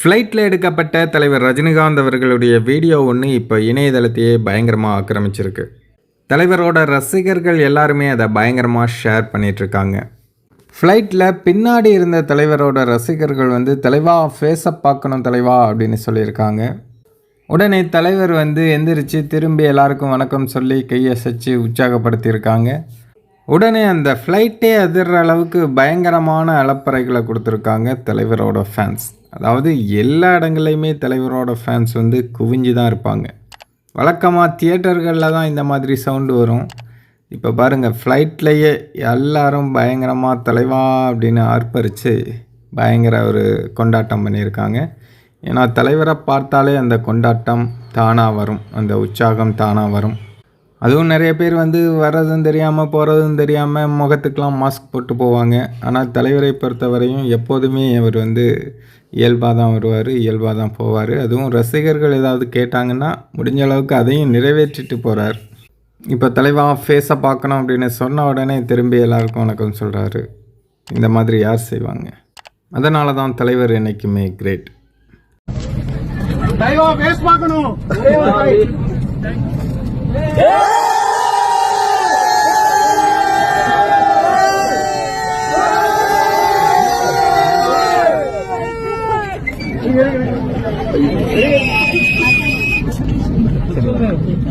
ஃப்ளைட்டில் எடுக்கப்பட்ட தலைவர் ரஜினிகாந்த் அவர்களுடைய வீடியோ ஒன்று இப்போ இணையதளத்தையே பயங்கரமாக ஆக்கிரமிச்சிருக்கு. தலைவரோட ரசிகர்கள் எல்லாருமே அதை பயங்கரமாக ஷேர் பண்ணிகிட்ருக்காங்க ஃப்ளைட்டில் பின்னாடி இருந்த தலைவரோட ரசிகர்கள் வந்து தலைவா ஃபேஸை பார்க்கணும் தலைவா அப்படின்னு சொல்லியிருக்காங்க. உடனே தலைவர் வந்து எந்திரிச்சு திரும்பி எல்லாருக்கும் வணக்கம் சொல்லி கையசைச்சு உற்சாகப்படுத்தியிருக்காங்க. உடனே அந்த ஃப்ளைட்டே அதிர்ற அளவுக்கு பயங்கரமான அலப்பறைகளை கொடுத்துருக்காங்க தலைவரோட ஃபேன்ஸ் அதாவது எல்லா இடங்கள்லையுமே தலைவரோட ஃபேன்ஸ் வந்து குவிஞ்சு தான் இருப்பாங்க. வழக்கமாக தியேட்டர்களில் தான் இந்த மாதிரி சவுண்டு வரும். இப்போ பாருங்கள் ஃப்ளைட்லேயே எல்லாரும் பயங்கரமாக தலைவா அப்படின்னு ஆர்ப்பரித்து பயங்கர ஒரு கொண்டாட்டம் பண்ணியிருக்காங்க. ஏன்னா தலைவரை பார்த்தாலே அந்த கொண்டாட்டம் தானாக வரும் அந்த உற்சாகம் தானாக வரும். அதுவும் நிறைய பேர் வந்து வர்றதும் தெரியாமல் போகிறதும் தெரியாமல் முகத்துக்கெலாம் மாஸ்க் போட்டு போவாங்க. ஆனால் தலைவரை பொறுத்தவரையும் எப்போதுமே அவர் வந்து இயல்பாக தான் வருவார் இயல்பாக தான் போவார். அதுவும் ரசிகர்கள் ஏதாவது கேட்டாங்கன்னா முடிஞ்ச அளவுக்கு அதையும் நிறைவேற்றிட்டு போகிறார் இப்போ தலைவா ஃபேஸை பார்க்கணும் அப்படின்னு சொன்ன உடனே திரும்பி எல்லாருக்கும் வணக்கம் சொல்கிறாரு இந்த மாதிரி யார் செய்வாங்க? அதனால தான் தலைவர் என்றைக்குமே கிரேட் டைவா பேஸ் பார்க்கணும். 哎。